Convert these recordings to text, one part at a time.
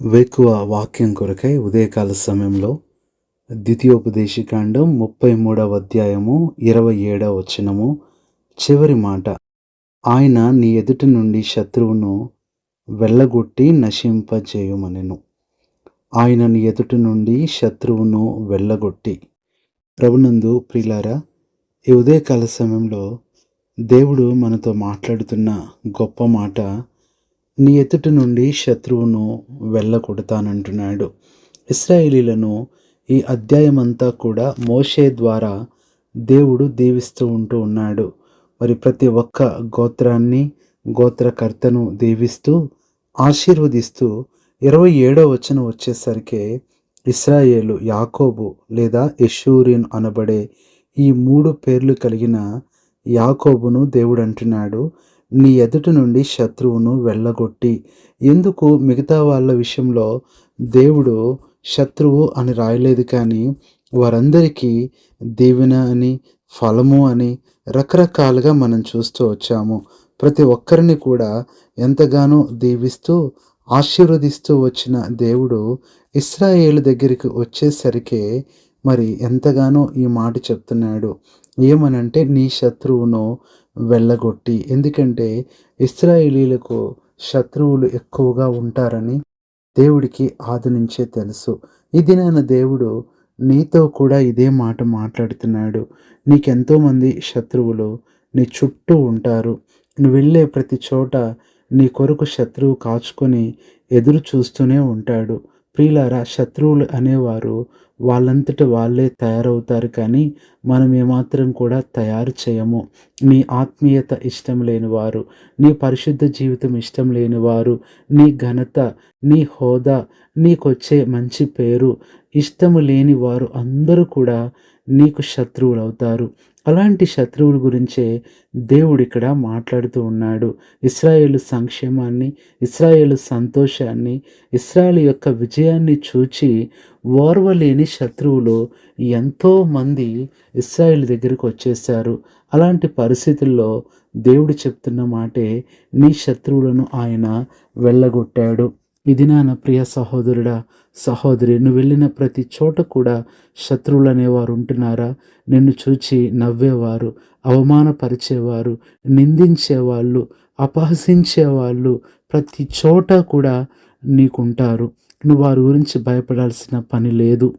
వేకువ వాక్యం కొరకై ఉదయకాల సమయంలో ద్వితీయోపదేశికాండం ముప్పై మూడవ అధ్యాయము ఇరవై ఏడవ వచనము చివరి మాట. ఆయన నీ ఎదుటి నుండి శత్రువును వెళ్ళగొట్టి నశింపజేయమనెను. ఆయన నీ ఎదుటి నుండి శత్రువును వెళ్ళగొట్టి. ప్రభునందు ప్రిలారా ఈ ఉదయకాల సమయంలో దేవుడు మనతో మాట్లాడుతున్న గొప్ప మాట నీ ఎదుటి నుండి శత్రువును వెళ్ళగొడతానంటున్నాడు. ఇస్రాయేలీలను ఈ అధ్యాయమంతా కూడా మోషే ద్వారా దేవుడు దీవిస్తూ ఉంటూ ఉన్నాడు. మరి ప్రతి ఒక్క గోత్రాన్ని గోత్రకర్తను దీవిస్తూ ఆశీర్వదిస్తూ ఇరవై ఏడో వచనం వచ్చేసరికి ఇస్రాయేలు యాకోబు లేదా యషూరిన్ అనబడే ఈ మూడు పేర్లు కలిగిన యాకోబును దేవుడు అంటున్నాడు. నీ ఎదుటి నుండి శత్రువును వెళ్ళగొట్టి. ఎందుకు? మిగతా వాళ్ళ విషయంలో దేవుడు శత్రువు అని రాయలేదు కానీ వారందరికీ దీవెన అని ఫలము అని రకరకాలుగా మనం చూస్తూ వచ్చాము. ప్రతి ఒక్కరిని కూడా ఎంతగానో దీవిస్తూ ఆశీర్వదిస్తూ వచ్చిన దేవుడు ఇస్రాయేల్ దగ్గరికి వచ్చేసరికి మరి ఎంతగానో ఈ మాట చెప్తున్నాడు. ఏమనంటే నీ శత్రువును వెళ్ళగొట్టి. ఎందుకంటే ఇస్రాయేలీలకు శత్రువులు ఎక్కువగా ఉంటారని దేవుడికి ఆది నుంచే తెలుసు. ఈ దినాన దేవుడు నీతో కూడా ఇదే మాట మాట్లాడుతున్నాడు. నీకెంతోమంది శత్రువులు నీ చుట్టూ ఉంటారు. నువ్వు వెళ్ళే ప్రతి చోట నీ కొరకు శత్రువు కాచుకొని ఎదురు చూస్తూనే ఉంటాడు. ప్రియులారా శత్రువులు అనేవారు వాళ్ళంతట వాళ్ళే తయారవుతారు కానీ మనం ఏమాత్రం కూడా తయారు చేయము. నీ ఆత్మీయత ఇష్టం లేని వారు నీ పరిశుద్ధ జీవితం ఇష్టం లేని వారు నీ ఘనత నీ హోదా నీకొచ్చే మంచి పేరు ఇష్టము లేని వారు అందరూ కూడా నీకు శత్రువులు అవుతారు అలాంటి శత్రువుల గురించే దేవుడు ఇక్కడ మాట్లాడుతూ ఉన్నాడు. ఇస్రాయేల్ సంక్షేమాన్ని ఇస్రాయేల్ సంతోషాన్ని ఇస్రాయేల్ యొక్క విజయాన్ని చూచి ఓర్వలేని శత్రువులు ఎంతోమంది ఇస్రాయేల్ దగ్గరికి వచ్చేసారు అలాంటి పరిస్థితుల్లో దేవుడు చెప్తున్న మాటే నీ శత్రువులను ఆయన వెళ్ళగొట్టాడు. ఇది నా ప్రియ సహోదరుడా సహోదరి నువ్వు వెళ్ళిన ప్రతి చోట కూడా శత్రువులు అనేవారు ఉంటున్నారా? నిన్ను చూచి నవ్వేవారు అవమానపరిచేవారు నిందించేవాళ్ళు అపహసించేవాళ్ళు ప్రతి చోట కూడా నీకుంటారు. నువ్వు వారి గురించి భయపడాల్సిన పని లేదు.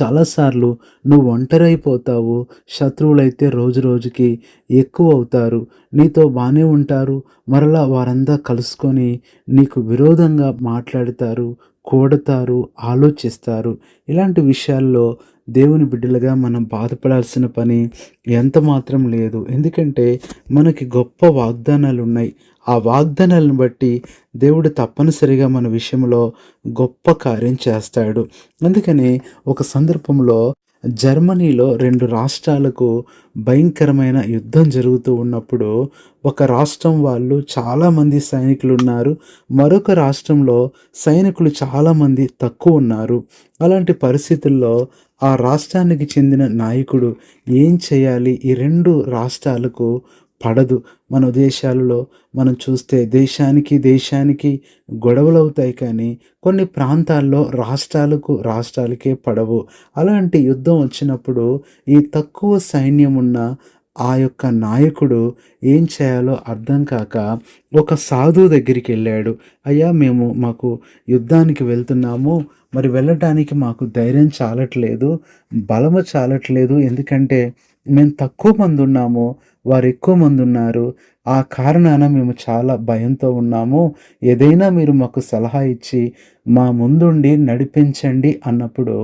చాలాసార్లు నువ్వు ఒంటరైపోతావు శత్రువులైతే రోజు రోజుకి ఎక్కువ అవుతారు నీతో బాగానే ఉంటారు మరలా వారంతా కలుసుకొని నీకు విరోధంగా మాట్లాడతారు కూడతారు ఆలోచిస్తారు. ఇలాంటి విషయాల్లో దేవుని బిడ్డలుగా మనం బాధపడాల్సిన పని ఎంత మాత్రం లేదు. ఎందుకంటే మనకి గొప్ప వాగ్దానాలు ఉన్నాయి ఆ వాగ్దానాలను బట్టి దేవుడు తప్పనిసరిగా మన విషయంలో గొప్ప కార్యం చేస్తాడు. అందుకని ఒక సందర్భంలో జర్మనీలో రెండు రాష్ట్రాలకు భయంకరమైన యుద్ధం జరుగుతూ ఉన్నప్పుడు ఒక రాష్ట్రం వాళ్ళు చాలామంది సైనికులు ఉన్నారు మరొక రాష్ట్రంలో సైనికులు చాలామంది తక్కువ ఉన్నారు. అలాంటి పరిస్థితుల్లో ఆ రాష్ట్రానికి చెందిన నాయకుడు ఏం చేయాలి? ఈ రెండు రాష్ట్రాలకు పడదు. మన దేశాలలో మనం చూస్తే దేశానికి దేశానికి గొడవలు అవుతాయి కానీ కొన్ని ప్రాంతాల్లో రాష్ట్రాలకు రాష్ట్రాలకే పడవు. అలాంటి యుద్ధం వచ్చినప్పుడు ఈ తక్కువ సైన్యం ఉన్న ఆ యొక్క నాయకుడు ఏం చేయాలో అర్థం కాక ఒక సాధువు దగ్గరికి వెళ్ళాడు. అయ్యా మేము మాకు యుద్ధానికి వెళ్తున్నాము. మరి వెళ్ళటానికి మాకు ధైర్యం చాలట్లేదు. బలము చాలట్లేదు. ఎందుకంటే మేము తక్కువ మంది ఉన్నాము వారు ఎక్కువ మంది ఉన్నారు. ఆ కారణాన మేము చాలా భయంతో ఉన్నాము. ఏదైనా మీరు మాకు సలహా ఇచ్చి మా ముందుండి నడిపించండి అన్నప్పుడు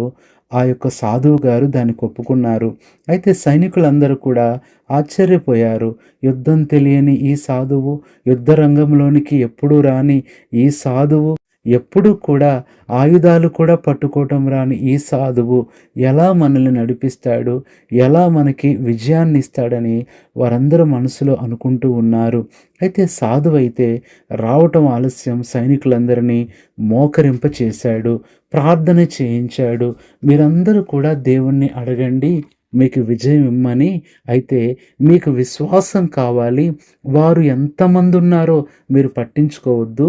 ఆ యొక్క సాధువు గారు దాన్ని ఒప్పుకున్నారు. అయితే సైనికులందరూ కూడా ఆశ్చర్యపోయారు. యుద్ధం తెలియని ఈ సాధువు యుద్ధ రంగంలోనికి ఎప్పుడూ రాని ఈ సాధువు ఎప్పుడు కూడా ఆయుధాలు కూడా పట్టుకోవటం రాని ఈ సాధువు ఎలా మనల్ని నడిపిస్తాడు? ఎలా మనకి విజయాన్ని ఇస్తాడని వారందరూ మనసులో అనుకుంటూ ఉన్నారు. అయితే సాధువు అయితే రావటం ఆలస్యం సైనికులందరినీ మోకరింప చేశాడు ప్రార్థన చేయించాడు. మీరందరూ కూడా దేవుణ్ణి అడగండి. మీకు విజయం ఇమ్మని అయితే మీకు విశ్వాసం కావాలి. వారు ఎంతమంది ఉన్నారో మీరు పట్టించుకోవద్దు.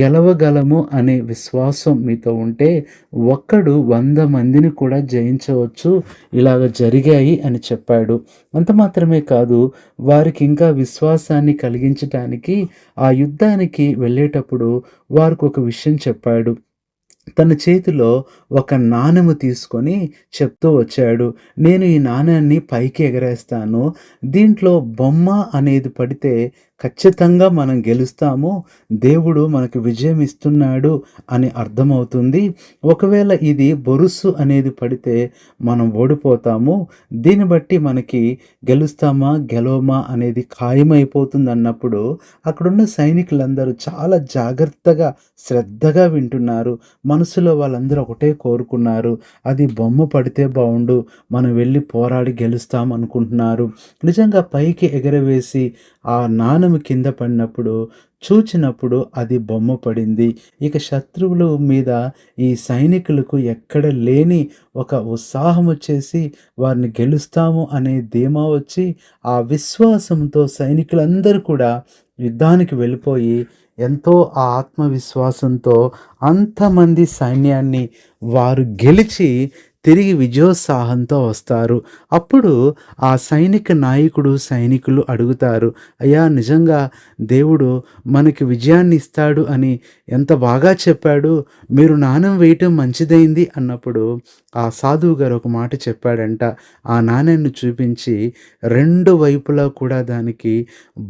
గెలవగలము అనే విశ్వాసం మీతో ఉంటే ఒక్కడు వంద మందిని కూడా జయించవచ్చు. ఇలాగ జరిగాయి అని చెప్పాడు. అంత మాత్రమే కాదు వారికి ఇంకా విశ్వాసాన్ని కలిగించటానికి ఆ యుద్ధానికి వెళ్ళేటప్పుడు వారికి ఒక విషయం చెప్పాడు. తన చేతిలో ఒక నాణెము తీసుకొని చెప్తూ వచ్చాడు. నేను ఈ నాణాన్ని పైకి ఎగరేస్తాను. దీంట్లో బొమ్మ అనేది పడితే ఖచ్చితంగా మనం గెలుస్తాము దేవుడు మనకు విజయం ఇస్తున్నాడు అని అర్థమవుతుంది. ఒకవేళ ఇది బొరుసు అనేది పడితే మనం ఓడిపోతాము. దీన్ని బట్టి మనకి గెలుస్తామా గెలవమా అనేది ఖాయమైపోతుంది అన్నప్పుడు అక్కడున్న సైనికులందరూ చాలా జాగ్రత్తగా శ్రద్ధగా వింటున్నారు. మనసులో వాళ్ళందరూ ఒకటే కోరుకున్నారు. అది బొమ్మ పడితే బాగుండు మనం వెళ్ళి పోరాడి గెలుస్తాం అనుకుంటున్నారు. నిజంగా పైకి ఎగరవేసి ఆ నాణము కింద పడినప్పుడు చూచినప్పుడు అది బొమ్మ పడింది. ఇక శత్రువుల మీద ఈ సైనికులకు ఎక్కడ లేని ఒక ఉత్సాహం వచ్చేసి వారిని గెలుస్తాము అనే ధీమా వచ్చి ఆ విశ్వాసంతో సైనికులందరూ కూడా యుద్ధానికి వెళ్ళిపోయి ఎంతో ఆ ఆత్మవిశ్వాసంతో అంతమంది సైన్యాన్ని వారు గెలిచి తిరిగి విజయోత్సాహంతో వస్తారు. అప్పుడు ఆ సైనిక నాయకుడు సైనికులు అడుగుతారు అయ్యా నిజంగా దేవుడు మనకి విజయాన్ని ఇస్తాడు అని ఎంత బాగా చెప్పాడు? మీరు నాణ్యం వేయటం మంచిదైంది అన్నప్పుడు ఆ సాధువు గారు ఒక మాట చెప్పాడంట. ఆ నాణ్యాన్ని చూపించి రెండు వైపులా కూడా దానికి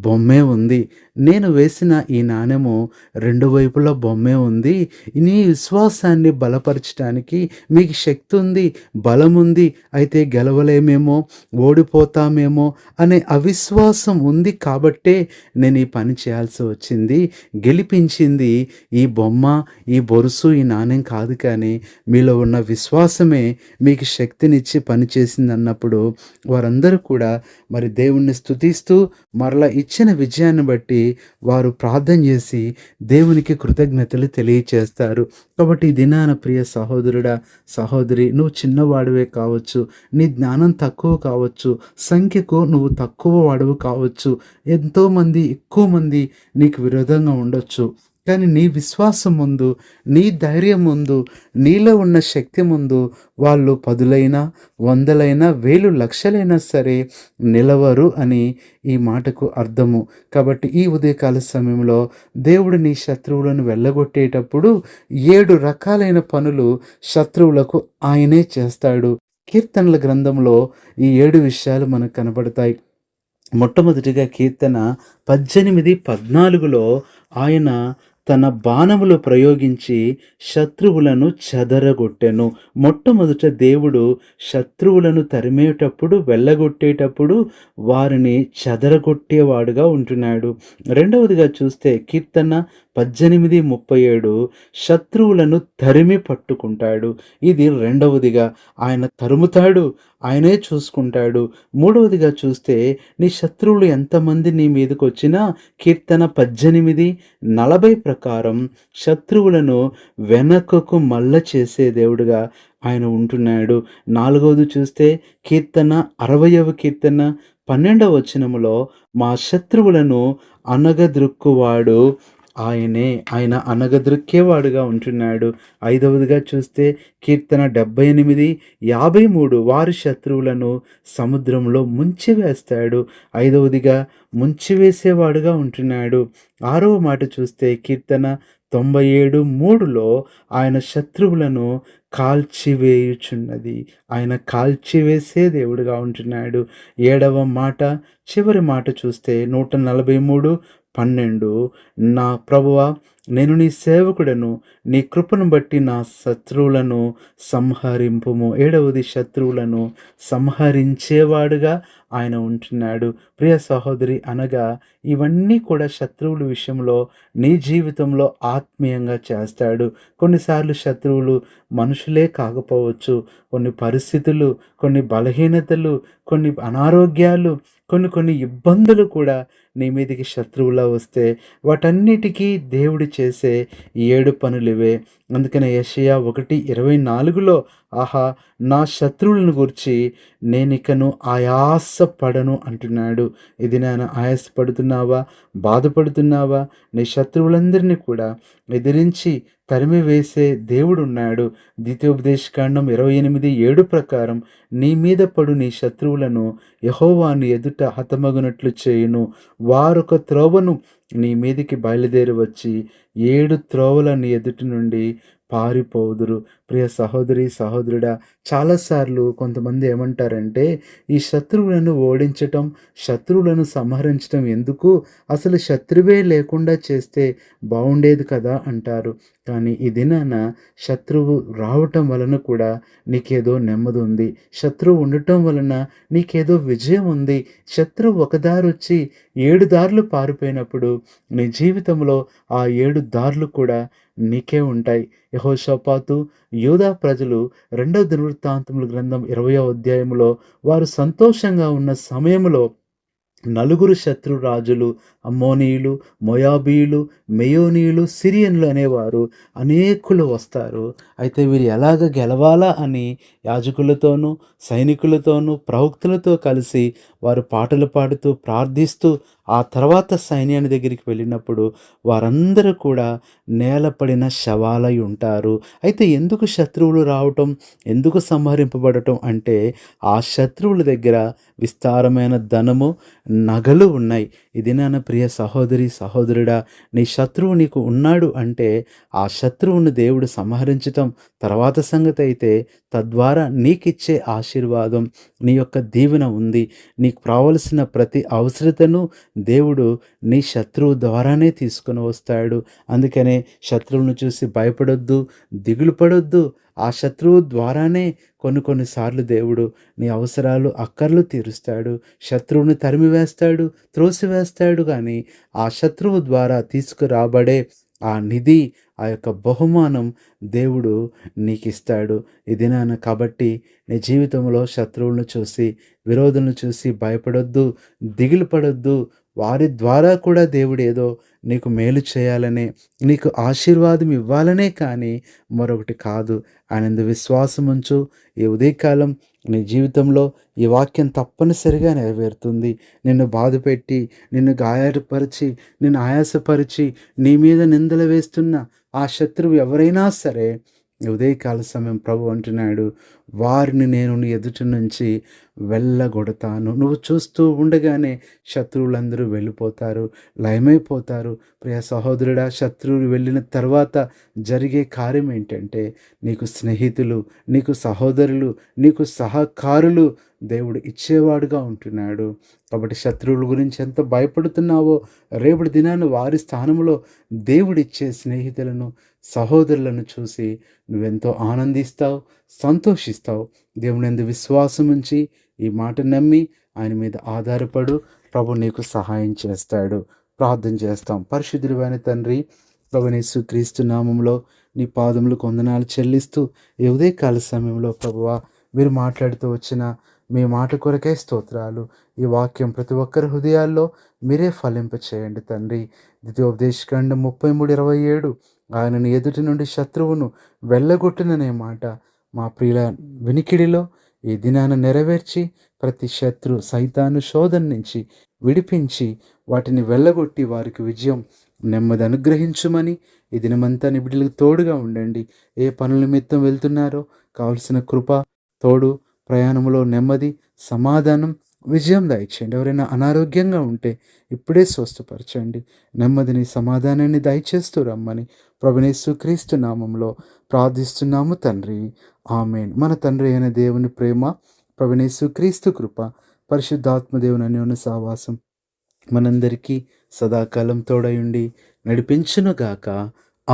బొమ్మే ఉంది. నేను వేసిన ఈ నాణ్యము రెండు వైపులా బొమ్మే ఉంది. నీ విశ్వాసాన్ని బలపరచడానికి మీకు శక్తి ఉంది. బలం ఉంది అయితే గెలవలేమేమో ఓడిపోతామేమో అనే అవిశ్వాసం ఉంది కాబట్టే నేను ఈ పని చేయాల్సి వచ్చింది. గెలిపించింది ఈ బొమ్మ ఈ బొరుసు ఈ నాణ్యం కాదు కానీ మీలో ఉన్న విశ్వాసమే మీకు శక్తినిచ్చి పనిచేసింది అన్నప్పుడు వారందరూ కూడా మరి దేవుణ్ణి స్తుతిస్తూ మరలా ఇచ్చిన విజయాన్ని బట్టి వారు ప్రార్థన చేసి దేవునికి కృతజ్ఞతలు తెలియచేస్తారు. కాబట్టి ఈ దినాన ప్రియ సహోదరుడా సహోదరి నువ్వు చిన్నవాడివే కావచ్చు నీ జ్ఞానం తక్కువ కావచ్చు సంఖ్యకు నువ్వు తక్కువ వాడవు కావచ్చు ఎంతోమంది ఎక్కువ మంది నీకు విరోధంగా ఉండొచ్చు. కానీ నీ విశ్వాసం ముందు నీ ధైర్యం ముందు నీలో ఉన్న శక్తి ముందు వాళ్ళు పదులైనా వందలైనా వేలు లక్షలైనా సరే నిలవరు అని ఈ మాటకు అర్థము. కాబట్టి ఈ ఉదయకాల సమయంలో దేవుడు నీ శత్రువులను వెళ్ళగొట్టేటప్పుడు ఏడు రకాలైన పనులు శత్రువులకు ఆయనే చేస్తాడు. కీర్తనల గ్రంథంలో ఈ ఏడు విషయాలు మనకు కనబడతాయి. మొట్టమొదటిగా కీర్తన పద్దెనిమిది పద్నాలుగులో ఆయన తన బాణములు ప్రయోగించి శత్రువులను చెదరగొట్టెను. మొట్టమొదట దేవుడు శత్రువులను తరిమేటప్పుడు వెళ్ళగొట్టేటప్పుడు వారిని చెదరగొట్టేవాడుగా ఉంటున్నాడు. రెండవదిగా చూస్తే కీర్తన పద్దెనిమిది ముప్పై ఏడు శత్రువులను తరిమి పట్టుకుంటాడు. ఇది రెండవదిగా ఆయన తరుముతాడు ఆయనే చూసుకుంటాడు. మూడవదిగా చూస్తే నీ శత్రువులు ఎంతమంది నీ మీదకి వచ్చినా కీర్తన పద్దెనిమిది నలభై ప్రకారం శత్రువులను వెనకకు మల్ల చేసే దేవుడుగా ఆయన ఉంటున్నాడు. నాలుగవది చూస్తే కీర్తన అరవయవ కీర్తన పన్నెండవ వచనములో మా శత్రువులను అనగద్రుక్కువాడు ఆయనే ఆయన అనగదృక్కేవాడుగా ఉంటున్నాడు. ఐదవదిగా చూస్తే కీర్తన డెబ్బై ఎనిమిది యాభై మూడు వారి శత్రువులను సముద్రంలో ముంచివేస్తాడు ఐదవదిగా ముంచివేసేవాడుగా ఉంటున్నాడు. ఆరవ మాట చూస్తే కీర్తన తొంభై ఏడు మూడులో ఆయన శత్రువులను కాల్చివేయుచున్నది. ఆయన కాల్చివేసే దేవుడుగా ఉంటున్నాడు. ఏడవ మాట చివరి మాట చూస్తే నూట నలభై మూడు పన్నెండు. నా ప్రభువ నేను నీ సేవకుడను నీ కృపను బట్టి నా శత్రువులను సంహరింపుము. ఏడవది శత్రువులను సంహరించేవాడుగా ఆయన ఉంటున్నాడు. ప్రియ సహోదరి అనగా ఇవన్నీ కూడా శత్రువుల విషయంలో నీ జీవితంలో ఆత్మీయంగా చేస్తాడు. కొన్నిసార్లు శత్రువులు మనుషులే కాకపోవచ్చు. కొన్ని పరిస్థితులు కొన్ని బలహీనతలు కొన్ని అనారోగ్యాలు కొన్ని కొన్ని ఇబ్బందులు కూడా నీ మీదకి శత్రువులా వస్తే వాటన్నిటికీ దేవుడి చేసే ఏడు పనులివే. అందుకనే యెషయా ఒకటి ఇరవై నాలుగులో ఆహా నా శత్రువులను గురించి నేనికను ఆయాస పడను అంటున్నాడు. ఇది నేను ఆయాసపడుతున్నావా? బాధపడుతున్నావా? నీ శత్రువులందరినీ కూడా ఎదిరించి తరిమి వేసే దేవుడు ఉన్నాడు ద్వితీయోపదేశకాండం ఇరవై ఎనిమిది ఏడు ప్రకారం నీ మీద పడు నీ శత్రువులను యహోవాని ఎదుట హతమగునట్లు చేయును. వారొక త్రోవను నీ మీదికి బయలుదేరి వచ్చి ఏడు త్రోవల నీ ఎదుటి నుండి పారిపోదురు. ప్రియ సహోదరి సహోదరుడా చాలాసార్లు కొంతమంది ఏమంటారంటే ఈ శత్రువులను ఓడించటం శత్రువులను సంహరించటం ఎందుకు? అసలు శత్రువే లేకుండా చేస్తే బాగుండేది కదా అంటారు. కానీ ఈ దినాన శత్రువు రావటం వలన కూడా నీకేదో నెమ్మది ఉంది శత్రువు ఉండటం వలన నీకేదో విజయం ఉంది. శత్రువు ఒక దారి వచ్చి ఏడు దారులు పారిపోయినప్పుడు నీ జీవితంలో ఆ ఏడు దారులు కూడా నీకే ఉంటాయి. యహోషపాతు యూదా ప్రజలు రెండవ దినవృత్తాంతముల గ్రంథం ఇరవయో అధ్యాయంలో వారు సంతోషంగా ఉన్న సమయంలో నలుగురు శత్రు రాజులు అమ్మోనీయులు మొయాబీయులు మెయోనీయులు సిరియన్లు అనేవారు అనేకులు వస్తారు. అయితే వీరు ఎలాగ గెలవాలా అని యాజకులతోనూ సైనికులతోనూ ప్రవక్తులతో కలిసి వారు పాటలు పాడుతూ ప్రార్థిస్తూ ఆ తర్వాత సైన్యాన్ని దగ్గరికి వెళ్ళినప్పుడు వారందరూ కూడా నేలపడిన శవాలై ఉంటారు. అయితే ఎందుకు శత్రువులు రావటం? ఎందుకు సంహరింపబడటం అంటే ఆ శత్రువుల దగ్గర విస్తారమైన ధనము నగలు ఉన్నాయి. ఇది నాన్న ప్రియ సహోదరి సహోదరుడా నీ శత్రువు నీకు ఉన్నాడు అంటే ఆ శత్రువును దేవుడు సంహరించటం తర్వాత సంగతి అయితే తద్వారా నీకిచ్చే ఆశీర్వాదం నీ యొక్క దీవెన ఉంది. నీకు రావలసిన ప్రతి అవసరతను దేవుడు నీ శత్రువు ద్వారానే తీసుకుని వస్తాడు. అందుకనే శత్రువును చూసి భయపడొద్దు దిగులు పడొద్దు ఆ శత్రువు ద్వారానే కొన్ని కొన్నిసార్లు దేవుడు నీ అవసరాలు అక్కర్లు తీరుస్తాడు. శత్రువుని తరిమివేస్తాడు త్రోసివేస్తాడు కానీ ఆ శత్రువు ద్వారా తీసుకురాబడే ఆ నిధి ఆ యొక్క బహుమానం దేవుడు నీకు ఇస్తాడు ఇది నాన్న కాబట్టి నీ జీవితంలో శత్రువులను చూసి విరోధులను చూసి భయపడొద్దు దిగులు పడొద్దు వారి ద్వారా కూడా దేవుడు ఏదో నీకు మేలు చేయాలనే నీకు ఆశీర్వాదం ఇవ్వాలనే కానీ మరొకటి కాదు. ఆయనందు విశ్వాసం ఉంచు. ఈ ఉదయకాలం నీ జీవితంలో ఈ వాక్యం తప్పనిసరిగా నెరవేరుతుంది. నిన్ను బాధపెట్టి నిన్ను గాయపరిచి నిన్ను ఆయాసపరిచి నీ మీద నిందలు వేస్తున్న ఆ శత్రువు ఎవరైనా సరే ఉదయకాల సమయం ప్రభు అంటున్నాడు వారిని నేను నీ ఎదుటి నుంచి వెళ్ళగొడతాను. నువ్వు చూస్తూ ఉండగానే శత్రువులందరూ వెళ్ళిపోతారు లయమైపోతారు. ప్రియ సహోదరుడా శత్రువులు వెళ్ళిన తర్వాత జరిగే కార్యం ఏంటంటే నీకు స్నేహితులు నీకు సహోదరులు నీకు సహకారులు దేవుడు ఇచ్చేవాడుగా ఉంటున్నాడు. కాబట్టి శత్రువుల గురించి ఎంత భయపడుతున్నావో రేపటి దినాన్ని వారి స్థానంలో దేవుడిచ్చే స్నేహితులను సహోదరులను చూసి నువ్వెంతో ఆనందిస్తావు. సంతోషిస్తావు. దేవుని ఎందు విశ్వాసం ఉంచి ఈ మాట నమ్మి ఆయన మీద ఆధారపడు. ప్రభు నీకు సహాయం చేస్తాడు. ప్రార్థన చేస్తాం. పరిశుద్ధులైన తండ్రి ప్రభునేసు క్రీస్తు నామంలో నీ పాదములు కొందనాలు చెల్లిస్తూ ఈ ఉదయకాల సమయంలో ప్రభువా మీరు మాట్లాడుతూ వచ్చిన మీ మాట కొరకే స్తోత్రాలు. ఈ వాక్యం ప్రతి ఒక్కరి హృదయాల్లో మీరే ఫలింప చేయండి తండ్రి. ద్వితీయోపదేశకాండం ముప్పై మూడు ఇరవై ఏడు. ఆయనను ఎదుటి నుండి శత్రువును వెళ్ళగొట్టిననే మాట మా ప్రియుల వినికిడిలో ఈ దినాన నెరవేర్చి ప్రతి శత్రు సైతాను శోధన నుంచి విడిపించి వాటిని వెళ్ళగొట్టి వారికి విజయం నెమ్మది అనుగ్రహించుమని ఈ దినమంతా నిబిడలకు తోడుగా ఉండండి. ఏ పనుల నిమిత్తం వెళ్తున్నారో కావలసిన కృప తోడు ప్రయాణంలో నెమ్మది సమాధానం విజయం దయచేయండి. ఎవరైనా అనారోగ్యంగా ఉంటే ఇప్పుడే స్వస్థపరచండి. నెమ్మదిని సమాధానాన్ని దయచేస్తూ రమ్మని ప్రభునేసు క్రీస్తు నామంలో ప్రార్థిస్తున్నాము తండ్రి. ఆమెన్. మన తండ్రి అయిన దేవుని ప్రేమ ప్రభునేసు క్రీస్తు కృప పరిశుద్ధాత్మ దేవుని అన్యోన్య సావాసం మనందరికీ సదాకాలం తోడయుండి నడిపించునుగాక.